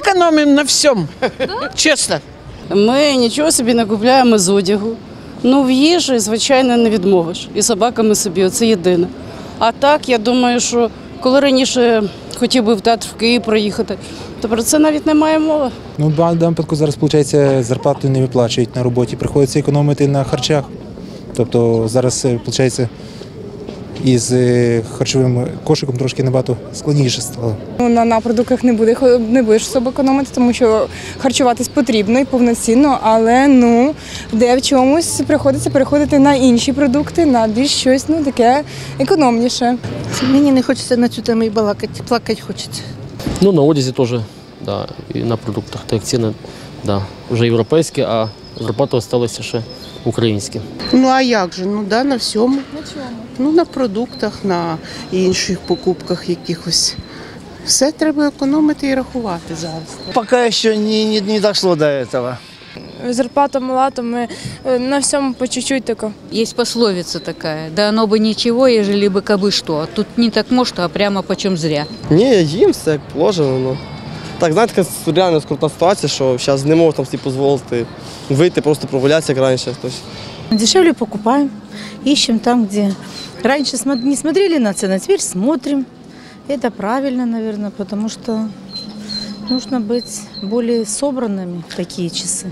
Экономим на всем. Честно. Ми нічого собі не купляємо з одягу. Ну, в їжі, звичайно, не відмовиш. І собаками собі, це єдине. А так, я думаю, що коли раніше хотів би в театр в Київ проїхати, то про це навіть немає мови. Ну, в даному випадку зараз, виходить, зарплату не виплачують на роботі. Приходиться економити на харчах. Тобто зараз, виходить, із е, харчовим кошиком трошки набагато складніше стало. Ну, на, на продуктах не буде не будеш особо економити, тому що харчуватись потрібно і повноцінно, але ну де в чомусь приходиться переходити на інші продукти, на більш щось ну таке економніше. Мені не хочеться на цю тему і балакати, плакати хочеться. Ну, на одязі теж, да, і на продуктах. Так як ціни, да, вже європейські, а зарплати залишилися ще українські. Ну а як же? Ну да, на всьому. На чому? Ну на продуктах, на інших покупках якихось. Все треба економити і рахувати зараз. Пока еще не, не, не дошло до этого. Зарплата мала, то ми е, на всьому по чуть-чуть тако. Есть пословица такая, да оно бы ничего, ежели бы кабы что. А Тут не так может, а прямо почем зря. Ні, їм все як положено. Ну. Так, знаєте, така реально скрута ситуація, що зараз не можуть там собі дозволити вийти, просто прогулятися, як раніше. Тобто, Дешевле покупаем, ищем там, где раньше смо- не смотрели на цены, а теперь смотрим. Это правильно, наверное, потому что нужно быть более собранными в такие часы.